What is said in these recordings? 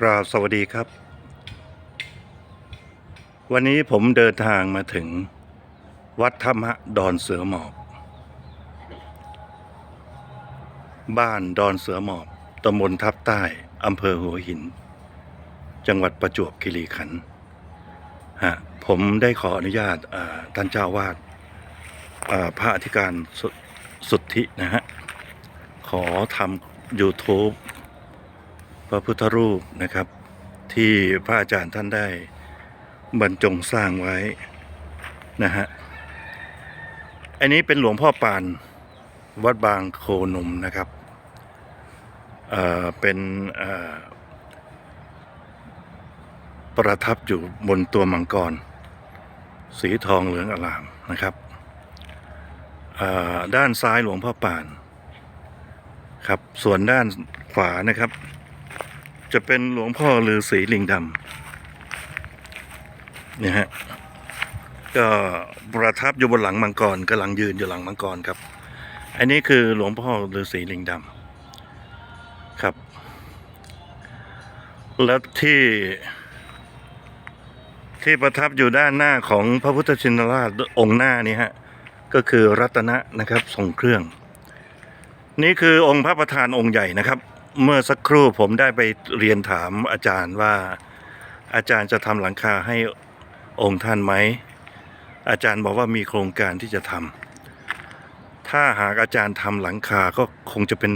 กราบสวัสดีครับ วันนี้ผมเดินทางมาถึง วัดธรรมะดอนเสือหมอบ บ้านดอนเสือหมอบตำบลทับใต้อำเภอหัวหิน จังหวัดประจวบคีรีขันธ์ฮะผมได้ขออนุญาตท่านเจ้าวาดพระอธิการสุสุทธินะฮะ ขอทำ YouTube ระพุทธรูปนะครับ ที่พระอาจารย์ท่านได้บรรจงสร้างไว้นะฮะ อันนี้เป็นหลวงพ่อปานวัดบางโคนมนะครับเอ่อเป็นเอ่อประทับอยู่บนตัวมังกร สีทองเหลืองอลามนะครับเอ่อด้านซ้ายหลวงพ่อปาน ครับ ส่วนด้านขวานะครับ จะเป็นหลวงพ่อฤาษีลิงดำเนี่ยฮะก็ประทับอยู่บนหลังมังกรกำลังยืนอยู่หลังมังกรครับ อันนี้คือหลวงพ่อฤาษีลิงดำครับ แล้วที่ ที่ประทับอยู่ด้านหน้าของพระพุทธชินราชองค์หน้านี่ฮะก็คือรัตนะนะครับทรงเครื่อง นี่คือองค์พระประธานองค์ใหญ่นะครับ เมื่อสักครู่ผมได้ไปเรียนถามอาจารย์ว่า อาจารย์จะทำหลังคาให้องค์ท่านไหม อาจารย์บอกว่ามีโครงการที่จะทำถ้าหากอาจารย์ทำหลังคาก็คงจะเป็น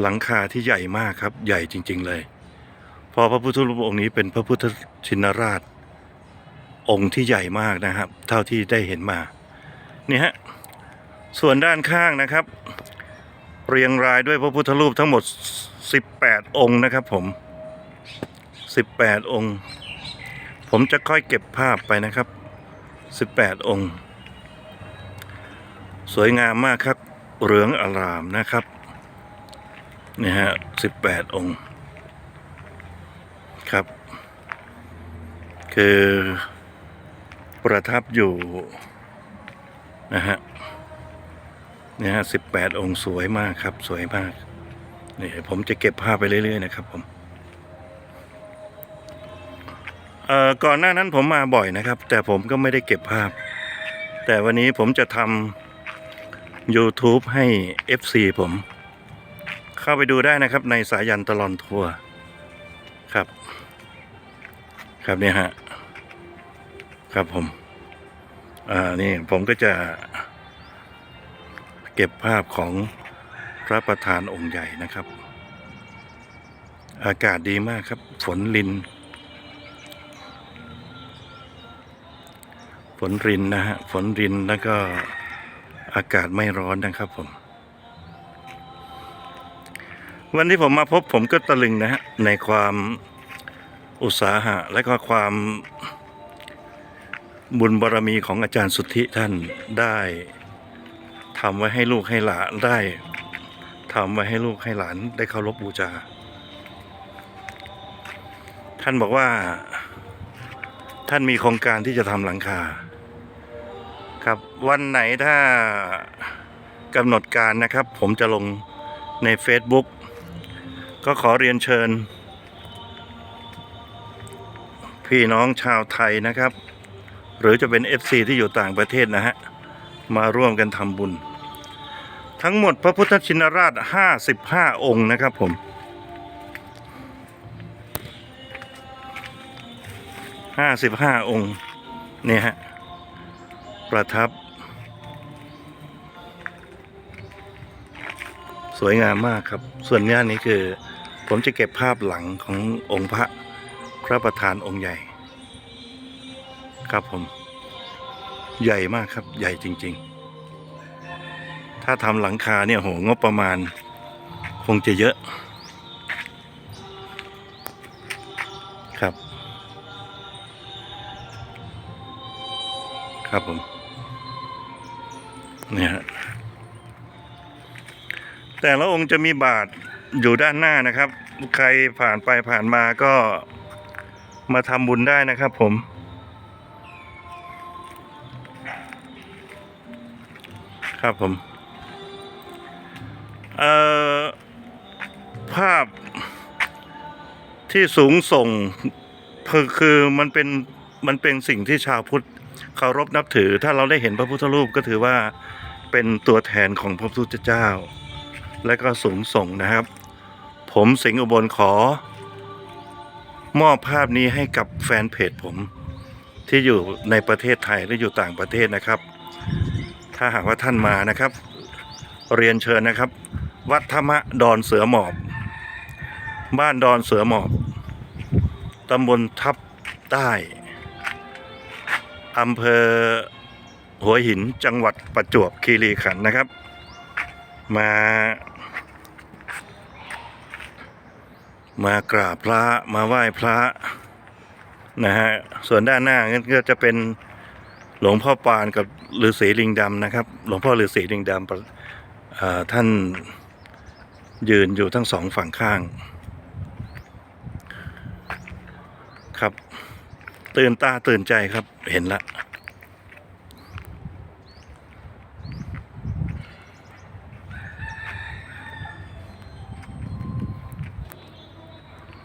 หลังคาที่ใหญ่มากครับ ใหญ่จริง ๆ เลยเพอพระพุทธรูปองค์นี้เป็นพระพุทธชินราช องค์ที่ใหญ่มากนะครับ เท่าที่ได้เห็นมา นี่ฮะ ส่วนด้านข้างนะครับ เรียงรายด้วยพระพุทธรูปทั้งหมด 18 องค์นะครับผม 18 องค์ ผมจะค่อยเก็บภาพไปนะครับ 18 องค์ สวยงามมากครับเหลืองอารามนะครับนี่ฮะ 18 องค์ครับ คือประทับอยู่นะฮะ เนี่ยฮะสิบแปดองค์สวยมากครับ สวยมากนี่ผมจะเก็บภาพไปเรื่อยๆนะครับผมเอ่อก่อนหน้านั้นผมมาบ่อยนะครับ แต่ผมก็ไม่ได้เก็บภาพ แต่วันนี้ผมจะทำ YouTube ให้ FC ผม เข้าไปดูได้นะครับในสายันตลอนทัวร์ครับ ครับเนี่ยฮะ ครับผม อ่า นี่ผมก็จะ เก็บภาพของพระประธานองค์ใหญ่นะครับ อากาศดีมากครับ ฝนลิน ฝนรินนะฮะ ฝนรินแล้วก็อากาศไม่ร้อนนะครับผม วันที่ผมมาพบผมก็ตะลึงนะฮะ ในความอุตสาหะ และก็ความบุญบารรมีของอาจารย์สุทธิท่านได้ ทำไว้ให้ลูกให้หลานได้ทำไว้ให้ลูกให้หลานได้เคารพบูชาท่านบอกว่า ท่านมีโครงการที่จะทำหลังคา ครับวันไหนถ้ากำหนดการนะครับ ผมจะลงใน Facebook ก็ขอเรียนเชิญ พี่น้องชาวไทยนะครับ หรือจะเป็น FC ที่อยู่ต่างประเทศนะฮะ มาร่วมกันทำบุญ ทั้งหมดพระพุทธชินราช 55 องค์นะครับผม55องค์ เนี่ยฮะ ประทับ สวยงามมากครับ ส่วนนี้นี้คือ ผมจะเก็บภาพหลังขององค์พระ พระประธานองค์ใหญ่ ครับผม ใหญ่มากครับ ใหญ่จริง ๆ ถ้าทำหลังคาเนี่ยโหงบประมาณ คงจะเยอะครับ ครับผมเนี่ยฮะแต่ละองค์จะมีบาทอยู่ด้านหน้านะครับ ใครผ่านไปผ่านมาก็มาทำบุญได้นะครับผม ครับผมเอ่อภาพที่สูงส่งคือคือมันเป็นมันเป็นสิ่งที่ชาวพุทธเคารพนับถือ ถ้าเราได้เห็นพระพุทธรูปก็ถือว่าเป็นตัวแทนของพระพุทธเจ้า และก็สูงส่งนะครับ ผมสิงห์อุบลขอ มอบภาพนี้ให้กับแฟนเพจผมที่อยู่ในประเทศไทยและอยู่ต่างประเทศนะครับ ถ้าหากว่าท่านมานะครับ เรียนเชิญนะครับ วัดธรรมะดอนเสือหมอบ บ้านดอนเสือหมอบตำบลทับใต้อำเภอหัวหินจังหวัดประจวบคีรีขันธ์นะครับ มา มากราบพระมาไหว้พระนะฮะส่วนด้านหน้าก็จะเป็น หลวงพ่อปานกับฤาษีลิงดำนะครับ หลวงพ่อฤาษีลิงดำท่านยืนอยู่ทั้งสองฝั่งข้าง ครับ ตื่นตาตื่นใจครับเห็นละ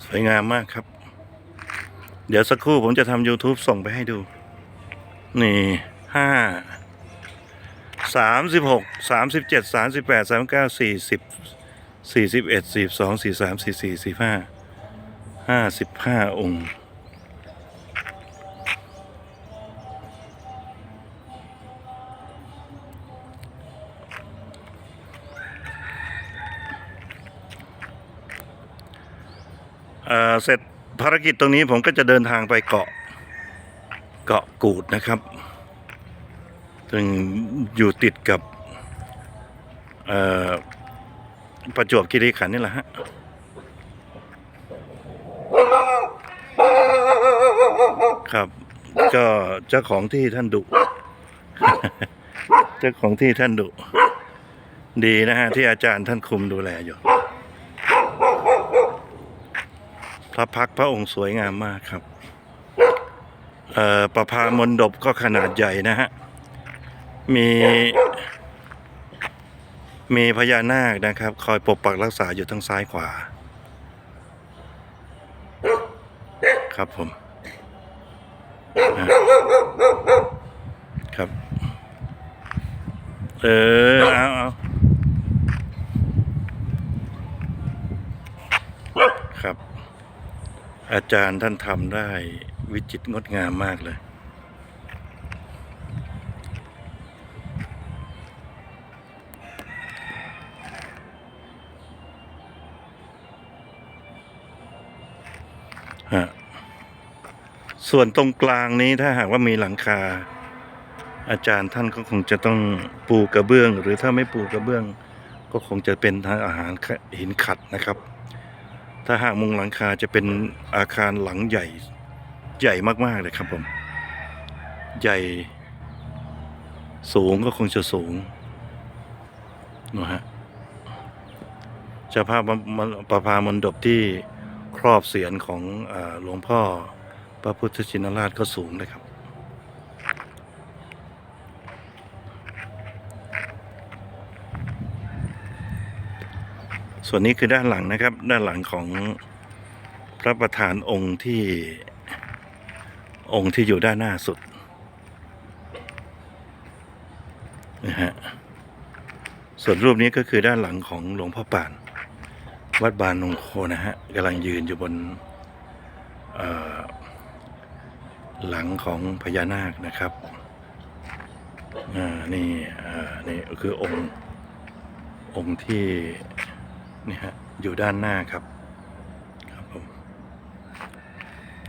สวยงามมากครับ เดี๋ยวสักครู่ผมจะทำ YouTube ส่งไปให้ดู นี่ห้าสามสิบหกสามสิบเจ็ดสามสิบแปดสามเก้าสี่สิบสี่สิบเอ็ดสี่สองสี่สามสี่สี่สี่ห้าห้าสิบห้าองค์เอ่อเสร็จภารกิจตรงนี้ผมก็จะเดินทางไปเกาะ เกาะกูดนะครับซึ่งอยู่ติดกับประจวบคีรีขันนี่แหละฮะครับ ก็เจ้าของที่ท่านดุเจ้าของที่ท่านดุดีนะฮะ ที่อาจารย์ท่านคุมดูแลอยู่ พระพักพระองค์สวยงามมากครับ ประพามนดบก็ขนาดใหญ่นะฮะ มีมีพญานาคนะครับ คอยปกปักรักษาอยู่ทั้งซ้ายขวา ครับผม ครับ เออ เอาเอาครับ อาจารย์ท่านทำได้ วิจิตรงดงามมากเลย ฮะ ส่วนตรงกลางนี้ถ้าหากว่ามีหลังคา อาจารย์ท่านก็คงจะต้องปูกระเบื้อง หรือถ้าไม่ปูกระเบื้อง ก็คงจะเป็นทางอาหารหินขัดนะครับถ้าหากมุงหลังคาจะเป็นอาคารหลังใหญ่ ใหญ่มากๆเลยครับผม ใหญ่ สูงก็คงจะสูงนะฮะเจ้าภาพประพามนดบที่ครอบเสียนของหลวงพ่อพระพุทธชินราชก็สูงนะครับ ส่วนนี้คือด้านหลังนะครับ ด้านหลังของพระประธานองค์ที่ องค์ที่อยู่ด้านหน้าสุดนะฮะส่วนรูปนี้ก็คือด้านหลังของหลวงพ่อป่าน วัดบานนงโคนะฮะกำลังยืนอยู่บนหลังของพญานาคนะครับนี่นี่คือองค์องค์ที่นี่ฮะอยู่ด้านหน้าครับผม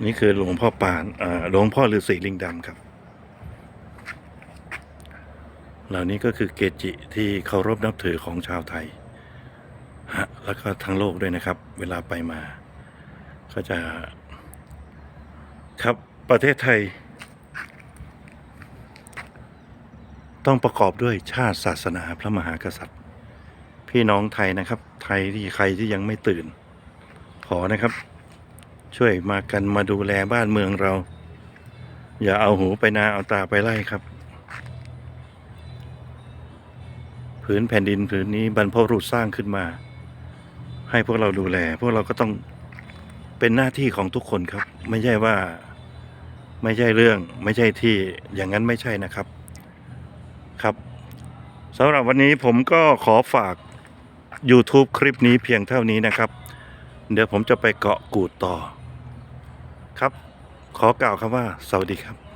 นี่คือหลวงพ่อปานหลวงพ่อฤาษีลิงดำครับ เหล่านี้ก็คือเกจิที่เคารพนับถือของชาวไทยฮะแล้วก็ทั้งโลกด้วยนะครับ เวลาไปมา ก็จะ ครับประเทศไทย ต้องประกอบด้วยชาติศาสนาพระมหากษัตริย์ พี่น้องไทยนะครับ ไทยที่ใครที่ยังไม่ตื่น ขอนะครับ ช่วยมากันมาดูแลบ้านเมืองเรา อย่าเอาหูไปนาเอาตาไปไล่ครับผืนแผ่นดินผืนนี้บรรพบุรุษสร้างขึ้นมา ให้พวกเราดูแล พวกเราก็ต้องเป็นหน้าที่ของทุกคนครับ ไม่ใช่ว่าไม่ใช่เรื่องไม่ใช่ที่อย่างนั้นไม่ใช่นะครับครับสำหรับวันนี้ผมก็ขอฝาก YouTube คลิปนี้เพียงเท่านี้นะครับ เดี๋ยวผมจะไปเกาะกูดต่อ ครับ ขอกล่าวคำว่าสวัสดีครับ